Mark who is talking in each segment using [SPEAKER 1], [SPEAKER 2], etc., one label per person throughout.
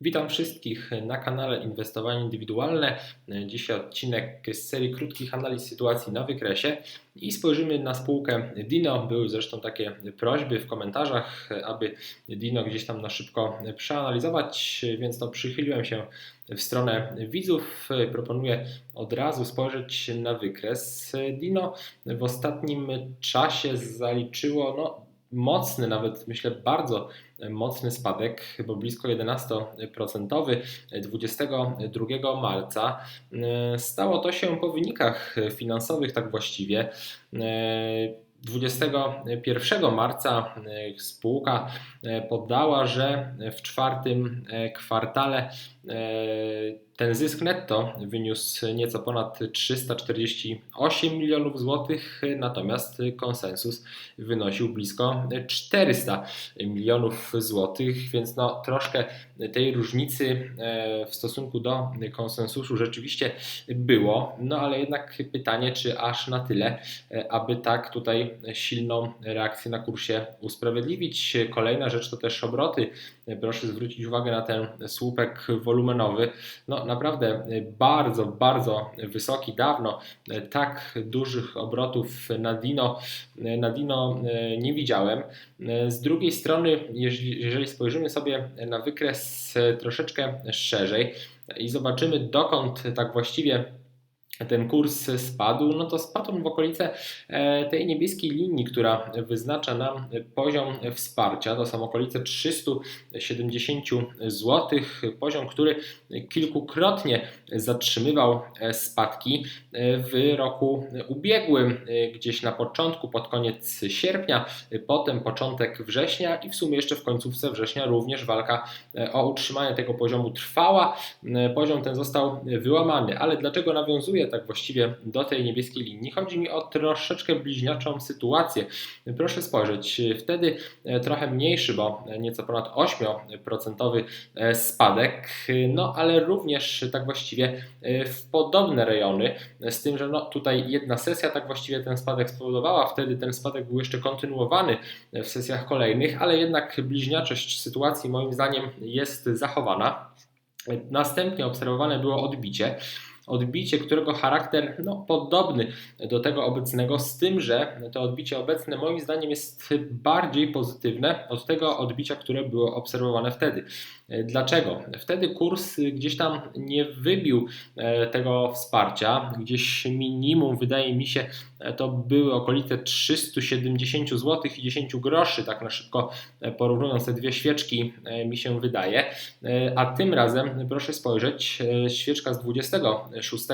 [SPEAKER 1] Witam wszystkich na kanale Inwestowanie Indywidualne. Dzisiaj odcinek z serii krótkich analiz sytuacji na wykresie i spojrzymy na spółkę Dino. Były zresztą takie prośby w komentarzach, aby Dino gdzieś tam na szybko przeanalizować, więc to przychyliłem się w stronę widzów. Proponuję od razu spojrzeć na wykres. Dino w ostatnim czasie zaliczyło no, mocny, nawet myślę bardzo mocny spadek, bo blisko 11% 22 marca. Stało to się po wynikach finansowych, tak właściwie. 21 marca spółka poddała, że w czwartym kwartale ten zysk netto wyniósł nieco ponad 348 milionów złotych, natomiast konsensus wynosił blisko 400 milionów złotych, więc no, troszkę tej różnicy e, w stosunku do konsensusu rzeczywiście było, no ale jednak pytanie, czy aż na tyle, e, aby tak tutaj silną reakcję na kursie usprawiedliwić. Kolejna rzecz to też obroty. Proszę zwrócić uwagę na ten słupek wolumenowy. No, naprawdę bardzo, bardzo wysoki. Dawno tak dużych obrotów na Dino, na Dino nie widziałem. Z drugiej strony, jeżeli spojrzymy sobie na wykres troszeczkę szerzej i zobaczymy dokąd tak właściwie ten kurs spadł, no to spadł w okolice e, tej niebieskiej linii, która wyznacza nam poziom wsparcia. To są okolice 370 zł, poziom, który kilkukrotnie zatrzymywał e, spadki e, w roku ubiegłym, gdzieś na początku, pod koniec sierpnia, potem początek września i w sumie jeszcze w końcówce września również walka o utrzymanie tego poziomu trwała. Poziom ten został wyłamany, ale dlaczego nawiązuje tak właściwie do tej niebieskiej linii. Chodzi mi o troszeczkę bliźniaczą sytuację. Proszę spojrzeć, wtedy e, trochę mniejszy, bo nieco ponad 8% e, spadek, no ale również tak właściwie e, w podobne rejony, z tym, że no tutaj jedna sesja tak właściwie ten spadek spowodowała, wtedy ten spadek był jeszcze kontynuowany w sesjach kolejnych, ale jednak bliźniaczość sytuacji moim zdaniem jest zachowana. Następnie obserwowane było odbicie odbicie, którego charakter no, podobny do tego obecnego, z tym, że to odbicie obecne moim zdaniem jest bardziej pozytywne od tego odbicia, które było obserwowane wtedy. Dlaczego? Wtedy kurs gdzieś tam nie wybił e, tego wsparcia, gdzieś minimum wydaje mi się to były okolice 370 zł i 10 groszy, tak na szybko e, porównując te dwie świeczki e, mi się wydaje, a tym razem proszę spojrzeć, świeczka z 26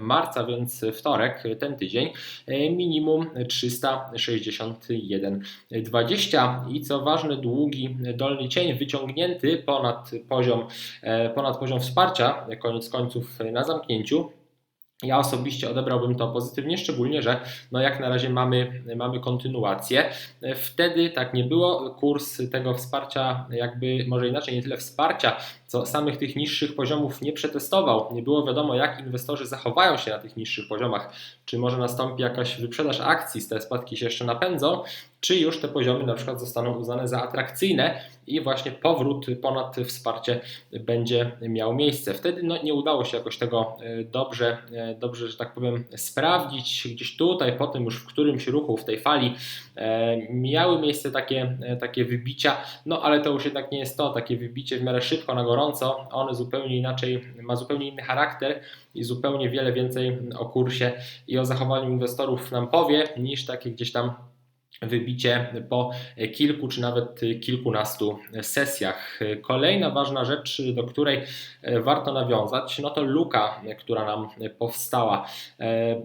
[SPEAKER 1] marca, więc wtorek, ten tydzień, minimum 361,20 i co ważne długi dolny cień wyciągnięty ponad poziom, e, ponad poziom wsparcia, koniec końców na zamknięciu. Ja osobiście odebrałbym to pozytywnie, szczególnie, że no jak na razie mamy, mamy kontynuację. Wtedy tak nie było. Kurs tego wsparcia, jakby może inaczej, nie tyle wsparcia, co samych tych niższych poziomów nie przetestował. Nie było wiadomo, jak inwestorzy zachowają się na tych niższych poziomach. Czy może nastąpi jakaś wyprzedaż akcji, te spadki się jeszcze napędzą, czy już te poziomy na przykład zostaną uznane za atrakcyjne i właśnie powrót ponad wsparcie będzie miał miejsce. Wtedy no, nie udało się jakoś tego e, dobrze, e, dobrze, że tak powiem, sprawdzić. Gdzieś tutaj, potem już w którymś ruchu w tej fali e, miały miejsce takie, takie wybicia, no ale to już jednak nie jest to, takie wybicie w miarę szybko na gorąco, one zupełnie inaczej, ma zupełnie inny charakter i zupełnie wiele więcej o kursie i o zachowaniu inwestorów nam powie, niż takie gdzieś tam wybicie po kilku czy nawet kilkunastu sesjach. Kolejna ważna rzecz, do której warto nawiązać, no to luka, która nam powstała.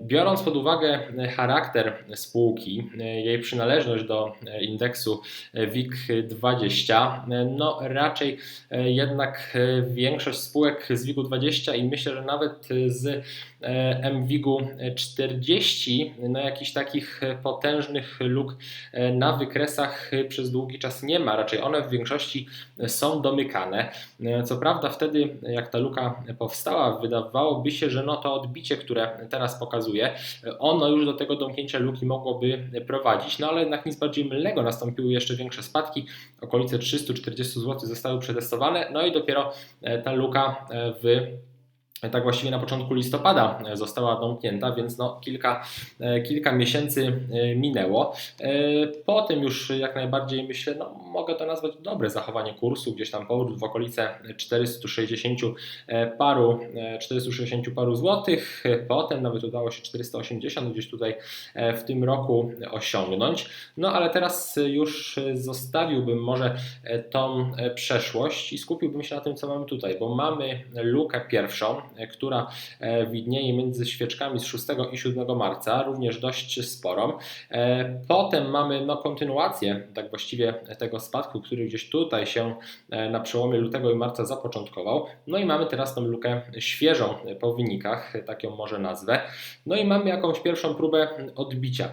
[SPEAKER 1] Biorąc pod uwagę charakter spółki, jej przynależność do indeksu WIG20, no raczej jednak większość spółek z WIG20 i myślę, że nawet z MWIG-u 40 no jakichś takich potężnych luk na wykresach przez długi czas nie ma, raczej one w większości są domykane. Co prawda wtedy, jak ta luka powstała, wydawałoby się, że no to odbicie, które teraz pokazuje, ono już do tego domknięcia luki mogłoby prowadzić, no ale jednak nic bardziej mylnego, nastąpiły jeszcze większe spadki, okolice 340 zł zostały przetestowane, no i dopiero ta luka w tak właściwie na początku listopada e, została domknięta, więc no kilka, e, kilka miesięcy e, minęło. Potem już jak najbardziej myślę, no mogę to nazwać dobre zachowanie kursu, gdzieś tam powrót w okolice 460 paru, 460 paru złotych, potem nawet udało się 480 gdzieś tutaj w tym roku osiągnąć. No ale teraz już zostawiłbym może tą przeszłość i skupiłbym się na tym, co mamy tutaj, bo mamy lukę pierwszą, która e, widnieje między świeczkami z 6 i 7 marca, również dość sporą. E, potem mamy no, kontynuację tak właściwie tego spadku, który gdzieś tutaj się na przełomie lutego i marca zapoczątkował. No i mamy teraz tą lukę świeżą po wynikach, tak ją może nazwę. No i mamy jakąś pierwszą próbę odbicia.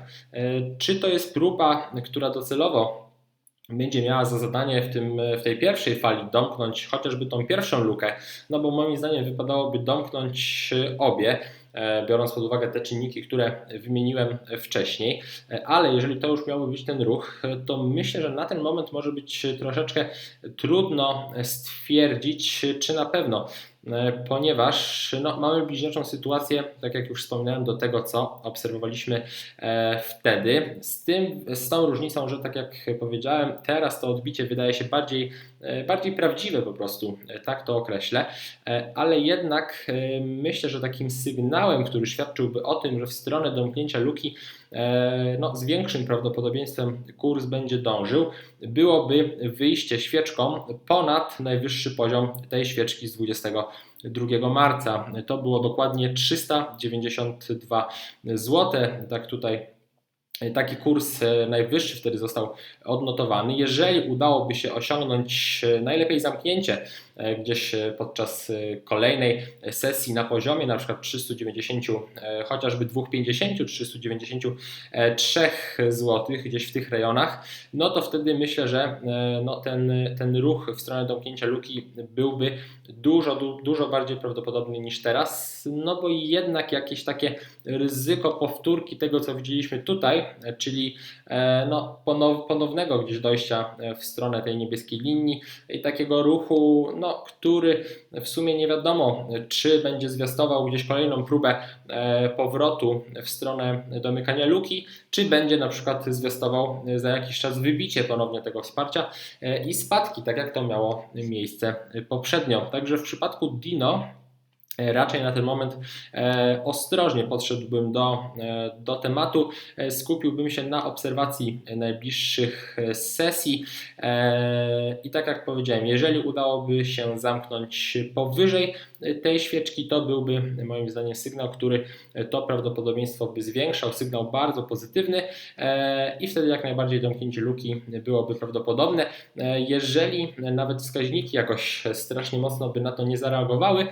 [SPEAKER 1] Czy to jest próba, która docelowo będzie miała za zadanie w, tym, w tej pierwszej fali domknąć chociażby tą pierwszą lukę, no bo moim zdaniem wypadałoby domknąć obie, e, biorąc pod uwagę te czynniki, które wymieniłem wcześniej, e, ale jeżeli to już miałby być ten ruch, to myślę, że na ten moment może być troszeczkę trudno stwierdzić, czy na pewno E, ponieważ no, mamy bliźniaczą sytuację, tak jak już wspomniałem, do tego, co obserwowaliśmy e, wtedy. Z, tym, z tą różnicą, że tak jak powiedziałem, teraz to odbicie wydaje się bardziej, e, bardziej prawdziwe po prostu, tak to określę, ale jednak myślę, że takim sygnałem, który świadczyłby o tym, że w stronę domknięcia luki no, z większym prawdopodobieństwem kurs będzie dążył, byłoby wyjście świeczką ponad najwyższy poziom tej świeczki z 22 marca. To było dokładnie 392 zł. Tak tutaj Taki kurs e, najwyższy wtedy został odnotowany. Jeżeli udałoby się osiągnąć e, najlepiej zamknięcie E, gdzieś e, podczas e, kolejnej sesji na poziomie na przykład 390, chociażby 250, 393 zł gdzieś w tych rejonach, no to wtedy myślę, że no ten, ten ruch w stronę domknięcia luki byłby dużo, dużo bardziej prawdopodobny niż teraz, no bo jednak jakieś takie ryzyko powtórki tego, co widzieliśmy tutaj, czyli no, ponownego gdzieś dojścia w stronę tej niebieskiej linii i takiego ruchu, no, który w sumie nie wiadomo, czy będzie zwiastował gdzieś kolejną próbę e, powrotu w stronę domykania luki, czy będzie na przykład zwiastował za jakiś czas wybicie ponownie tego wsparcia e, i spadki, tak jak to miało miejsce poprzednio. Także w przypadku Dino E, raczej na ten moment e, ostrożnie podszedłbym do, e, do tematu, skupiłbym się na obserwacji najbliższych sesji. I tak jak powiedziałem, jeżeli udałoby się zamknąć powyżej tej świeczki, to byłby moim zdaniem sygnał, który to prawdopodobieństwo by zwiększał, sygnał bardzo pozytywny i wtedy jak najbardziej domknięcie luki byłoby prawdopodobne. Jeżeli nawet wskaźniki jakoś strasznie mocno by na to nie zareagowały,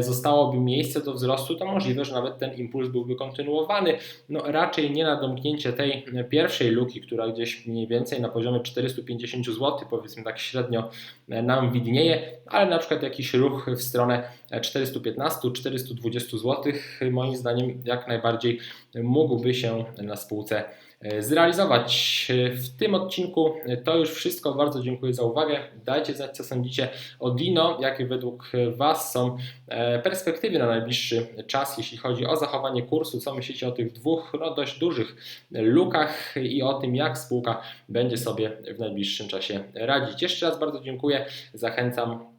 [SPEAKER 1] zostały zostałoby miejsce do wzrostu, to możliwe, że nawet ten impuls byłby kontynuowany. No raczej nie na domknięcie tej pierwszej luki, która gdzieś mniej więcej na poziomie 450 zł, powiedzmy tak średnio nam widnieje, ale na przykład jakiś ruch w stronę 415-420 zł, moim zdaniem jak najbardziej mógłby się na spółce E, zrealizować. E, w tym odcinku to już wszystko. Bardzo dziękuję za uwagę. Dajcie znać, co sądzicie o Dino, jakie według Was są e, perspektywy na najbliższy czas, jeśli chodzi o zachowanie kursu. Co myślicie o tych dwóch no, dość dużych lukach i o tym, jak spółka będzie sobie w najbliższym czasie radzić. Jeszcze raz bardzo dziękuję. Zachęcam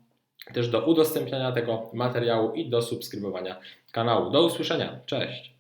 [SPEAKER 1] też do udostępniania tego materiału i do subskrybowania kanału. Do usłyszenia. Cześć.